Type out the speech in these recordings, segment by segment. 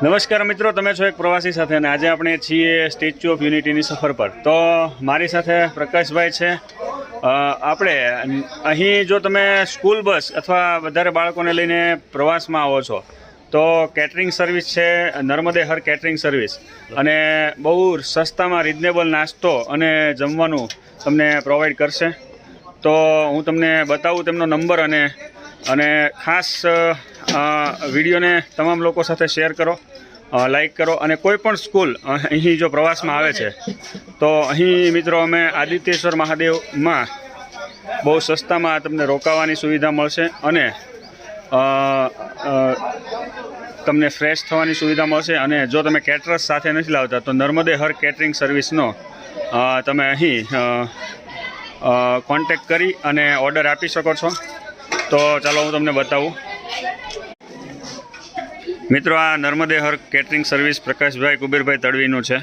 નમસ્કાર મિત્રો, તમે છો એક પ્રવાસી સાથે અને આજે આપણે છીએ સ્ટેચ્યુ ઓફ યુનિટીની સફર પર. તો મારી સાથે પ્રકાશભાઈ છે. આપણે અહીં જો તમે સ્કૂલ બસ અથવા વધારે બાળકોને લઈને પ્રવાસમાં આવો છો, તો કેટરિંગ સર્વિસ છે, નર્મદે હર કેટરિંગ સર્વિસ અને બહુ સસ્તામાં રિઝનેબલ નાસ્તો અને જમવાનું તમને પ્રોવાઈડ કરશે. તો હું તમને બતાવું તેમનો નંબર અને અને ખાસ વિડીયોને તમામ લોકો સાથે શેર કરો લાઈક કરો અને કોઈ પણ સ્કૂલ અહીં જો પ્રવાસમાં આવે છે, તો અહીં મિત્રો અમે આદિત્યેશ્વર મહાદેવમાં બહુ સસ્તામાં તમને રોકાવાની સુવિધા મળશે અને તમને ફ્રેશ થવાની સુવિધા મળશે અને જો તમે કેટરસ સાથે નથી લાવતા, તો નર્મદે હર કેટરિંગ સર્વિસનો તમે અહીં કોન્ટેક કરી અને ઓર્ડર આપી શકો છો. તો ચાલો હું તમને બતાવું. મિત્રો, આ નર્મદે હર કેટરિંગ સર્વિસ પ્રકાશભાઈ કુબેરભાઈ તડવીનું છે.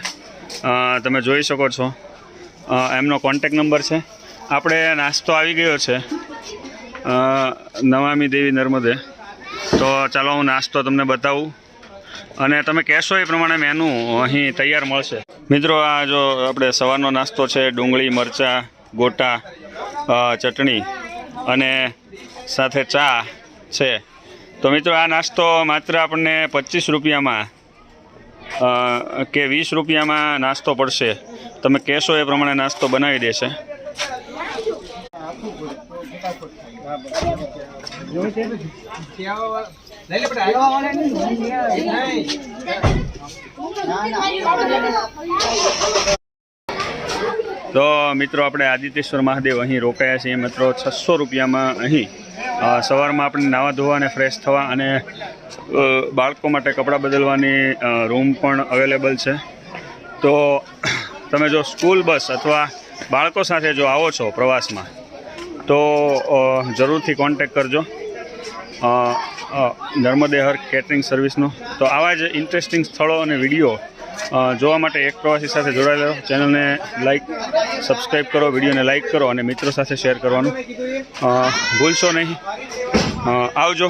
તમે જોઈ શકો છો. એમનો કોન્ટેક નંબર છે. આપણે નાસ્તો આવી ગયો છે. નવામી દેવી નર્મદે. તો ચાલો હું નાસ્તો તમને બતાવું. અને તમે કહેશો એ પ્રમાણે મેનુ અહીં તૈયાર મળશે. મિત્રો, આ જો આપણે સવારનો નાસ્તો છે, ડુંગળી, મરચાં, ગોટા ચટણી અને સાથે ચા છે. તો મિત્રો, આ નાસ્તો માત્ર આપણને પચીસ રૂપિયામાં કે વીસ રૂપિયામાં નાસ્તો પડશે. તમે કહેશો એ પ્રમાણે નાસ્તો બનાવી દેશે. તો મિત્રો, આપણે આદિત્યેશ્વર મહાદેવ અહીં રોકાયા છીએ. મિત્રો, છસો રૂપિયામાં અહીં. સવારમાં આપણે નાવા ધોવા અને ફ્રેશ થવા અને બાળકો માટે કપડાં બદલવાની રૂમ પણ અવેલેબલ છે. તો તમે જો સ્કૂલ બસ અથવા બાળકો સાથે જો આવો છો પ્રવાસમાં તો જરૂરથી કોન્ટેક કરજો. અ, અ, નર્મદે હર કેટરિંગ સર્વિસનો તો આવા જ ઇન્ટરેસ્ટિંગ સ્થળો અને વીડિયો જોવા માટે એક પ્રવાસી સાથે જોડાયેલો. ચેનલને લાઈક સબસ્ક્રાઈબ કરો, વિડીયોને લાઇક કરો અને મિત્રો સાથે શેર કરવાનું. ભૂલશો નહીં. આવજો.